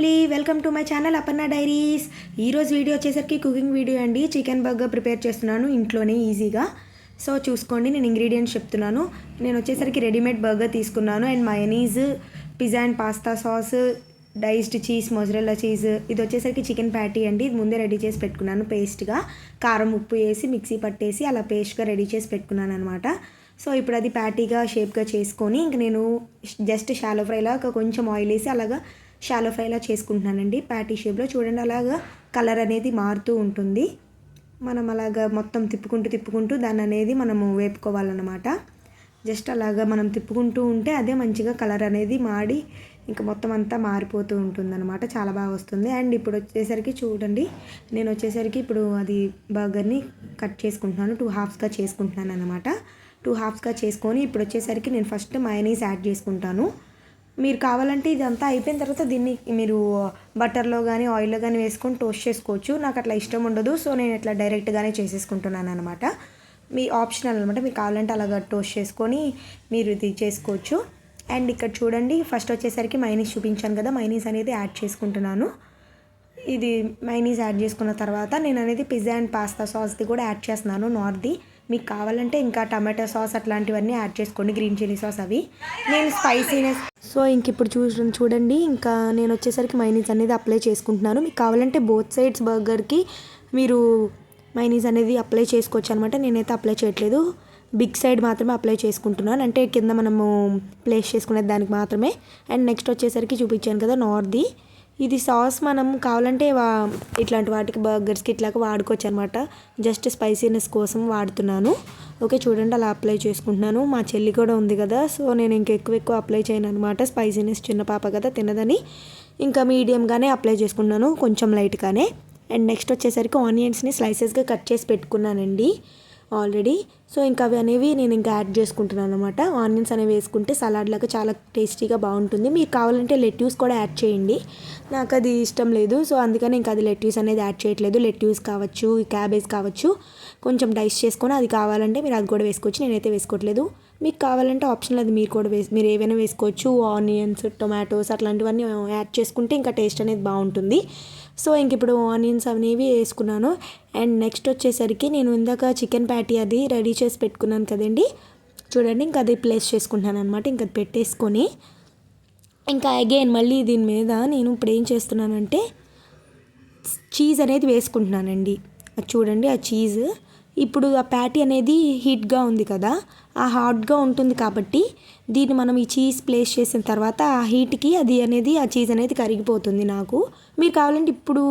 Family welcome to my channel Aparna diaries. ఈరోజు video వచ్చేసరికి cooking video అండి. Chicken burger prepare చేస్తున్నాను ఇంట్లోనే ఈజీగా. సో చూసుకోండి నేను ఇంగ్రీడియంట్స్ చెప్తున్నాను. నేను వచ్చేసరికి రెడీమేడ్ బర్గర్ తీసుకున్నాను. And mayonnaise pizza and pasta sauce diced cheese mozzarella cheese ఇది వచ్చేసరికి చికెన్ ప్యాటీ అండి. ఇది ముందే రెడీ చేసి పెట్టుకున్నాను పేస్ట్గా కారం ఉప్పు వేసి మిక్సీ పట్టేసి అలా పేస్ట్గా రెడీ చేసి పెట్టుకున్నాను అనమాట సో ఇప్పుడు అది ప్యాటీగా షేప్గా చేసుకొని ఇంక నేను జస్ట్ షాలో ఫ్రైలా కొంచెం ఆయిల్ వేసి అలాగా షాలో ఫ్రైలా చేసుకుంటున్నానండి. ప్యాటీ షేప్లో చూడండి అలాగా కలర్ అనేది మారుతూ ఉంటుంది. మనం అలాగా మొత్తం తిప్పుకుంటూ తిప్పుకుంటూ దాన్ని అనేది మనము వేపుకోవాలన్నమాట. జస్ట్ అలాగా మనం తిప్పుకుంటూ ఉంటే అదే మంచిగా కలర్ అనేది మాడి ఇంకా మొత్తం అంతా మారిపోతూ ఉంటుంది అనమాట చాలా బాగా వస్తుంది. అండ్ ఇప్పుడు వచ్చేసరికి చూడండి. నేను వచ్చేసరికి ఇప్పుడు అది బర్గర్ని కట్ చేసుకుంటున్నాను. టూ హాఫ్స్గా చేసుకుంటున్నాను అనమాట టూ హాఫ్స్గా చేసుకొని ఇప్పుడు వచ్చేసరికి నేను ఫస్ట్ మయనీస్ యాడ్ చేసుకుంటాను. మీరు కావాలంటే ఇదంతా అయిపోయిన తర్వాత దీన్ని మీరు బటర్లో కానీ ఆయిల్లో కానీ వేసుకొని టోస్ట్ చేసుకోవచ్చు. నాకు అట్లా ఇష్టం ఉండదు. సో నేను ఇట్లా డైరెక్ట్గానే చేసేసుకుంటున్నాను అనమాట మీ ఆప్షనల్ అనమాట మీకు కావాలంటే అలాగా టోస్ట్ చేసుకొని మీరు ఇది చేసుకోవచ్చు. అండ్ ఇక్కడ చూడండి ఫస్ట్ వచ్చేసరికి మైనీస్ చూపించాను కదా. మైనీస్ అనేది యాడ్ చేసుకుంటున్నాను. ఇది మైనీస్ యాడ్ చేసుకున్న తర్వాత నేను అనేది పిజ్జా అండ్ పాస్తా సాస్ది కూడా యాడ్ చేస్తున్నాను నార్త్ది మీకు కావాలంటే ఇంకా టమాటో సాస్ అట్లాంటివన్నీ యాడ్ చేసుకోండి. గ్రీన్ చిల్లీ సాస్ అవి. నేను స్పైసీనెస్ సో ఇంక ఇప్పుడు చూ చూడండి ఇంకా నేను వచ్చేసరికి మైనీస్ అనేది అప్లై చేసుకుంటున్నాను. మీకు కావాలంటే బోత్ సైడ్స్ బర్గర్కి మీరు మైనీస్ అనేది అప్లై చేసుకోవచ్చు అనమాట నేనైతే అప్లై చేయట్లేదు. బిగ్ సైడ్ మాత్రమే అప్లై చేసుకుంటున్నాను. అంటే కింద మనము ప్లేస్ చేసుకునే దానికి మాత్రమే. అండ్ నెక్స్ట్ వచ్చేసరికి చూపించాను కదా నార్ది ఇది సాస్ మనం కావాలంటే ఇట్లాంటి వాటికి బర్గర్స్కి ఇట్లాగా వాడుకోవచ్చు అనమాట జస్ట్ స్పైసీనెస్ కోసం వాడుతున్నాను. ఓకే చూడండి అలా అప్లై చేసుకుంటున్నాను. మా చెల్లి కూడా ఉంది కదా సో నేను ఇంకా ఎక్కువ ఎక్కువ అప్లై చేయను అనమాట స్పైసీనెస్ చిన్న పాప కదా తినదని. ఇంకా మీడియంగానే అప్లై చేసుకున్నాను కొంచెం లైట్గానే అండ్ నెక్స్ట్ వచ్చేసరికి ఆనియన్స్ని స్లైసెస్గా కట్ చేసి పెట్టుకున్నానండి. ఆల్రెడీ. సో ఇంకా అవి అనేవి నేను ఇంకా యాడ్ చేసుకుంటున్నాను అనమాట ఆనియన్స్ అనేవి వేసుకుంటే సలాడ్ లాగా చాలా టేస్టీగా బాగుంటుంది. మీకు కావాలంటే లెట్యూస్ కూడా యాడ్ చేయండి. నాకు అది ఇష్టం లేదు. సో అందుకని ఇంకా అది లెట్యూస్ అనేది యాడ్ చేయట్లేదు. లెట్యూస్ కావచ్చు క్యాబేజ్ కావచ్చు. కొంచెం డైస్ చేసుకొని అది కావాలంటే మీరు అది కూడా వేసుకోవచ్చు. నేనైతే వేసుకోవట్లేదు. మీకు కావాలంటే ఆప్షన్ అది మీరు కూడా వేసి మీరు ఏవైనా వేసుకోవచ్చు. ఆనియన్స్ టొమాటోస్ అట్లాంటివన్నీ యాడ్ చేసుకుంటే ఇంకా టేస్ట్ అనేది బాగుంటుంది. సో ఇంక ఇప్పుడు ఆనియన్స్ అనేవి వేసుకున్నాను. అండ్ నెక్స్ట్ వచ్చేసరికి నేను ఇందాక చికెన్ ప్యాటీ అది రెడీ చేసి పెట్టుకున్నాను కదండి. చూడండి ఇంకా అది ప్లేస్ చేసుకుంటున్నాను అనమాట ఇంకా అది పెట్టేసుకొని ఇంకా అగైన్ మళ్ళీ దీని మీద నేను ఇప్పుడు ఏం చేస్తున్నానంటే చీజ్ అనేది వేసుకుంటున్నానండి. అది చూడండి ఆ చీజ్ ఇప్పుడు ఆ ప్యాటీ అనేది హీట్గా ఉంది కదా ఆ హాట్గా ఉంటుంది కాబట్టి దీన్ని మనం ఈ చీజ్ ప్లేస్ చేసిన తర్వాత ఆ హీట్కి అది అనేది ఆ చీజ్ అనేది కరిగిపోతుంది నాకు. మీరు కావాలంటే ఇప్పుడు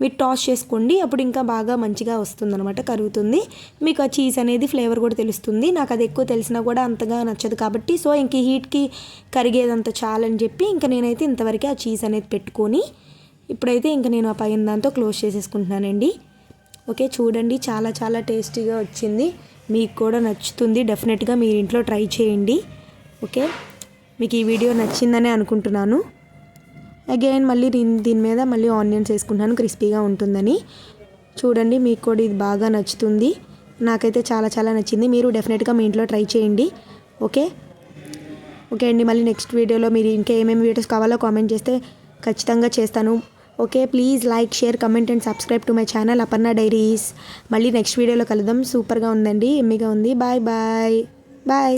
మీరు టాస్ చేసుకోండి అప్పుడు ఇంకా బాగా మంచిగా వస్తుంది అనమాట కరుగుతుంది. మీకు ఆ చీజ్ అనేది ఫ్లేవర్ కూడా తెలుస్తుంది. నాకు అది ఎక్కువ తెలిసినా కూడా అంతగా నచ్చదు కాబట్టి సో ఇంక హీట్కి కరిగేదంత చాలని చెప్పి ఇంకా నేనైతే ఇంతవరకే ఆ చీజ్ అనేది పెట్టుకొని ఇప్పుడైతే ఇంకా నేను ఆ పైన దాంతో క్లోజ్ చేసేసుకుంటున్నానండి. ఓకే చూడండి చాలా చాలా టేస్టీగా వచ్చింది. మీకు కూడా నచ్చుతుంది. డెఫినెట్గా మీరు ఇంట్లో ట్రై చేయండి. ఓకే మీకు ఈ వీడియో నచ్చిందని అనుకుంటున్నాను. అగైన్ మళ్ళీ దీని దీని మీద మళ్ళీ ఆనియన్స్ వేసుకుంటాను క్రిస్పీగా ఉంటుందని. చూడండి మీకు కూడా ఇది బాగా నచ్చుతుంది. నాకైతే చాలా చాలా నచ్చింది. మీరు డెఫినెట్గా మీ ఇంట్లో ట్రై చేయండి. ఓకే ఓకే అండి. మళ్ళీ నెక్స్ట్ వీడియోలో మీరు ఇంకా ఏమేమి వీడియోస్ కావాలో కామెంట్ చేస్తే ఖచ్చితంగా చేస్తాను. Okay please like share comment and subscribe to my channel Aparna diaries మళ్ళీ నెక్స్ట్ వీడియోలో కలుద్దాం. సూపర్గా ఉందండి ఎమ్మిగా ఉంది. Bye bye bye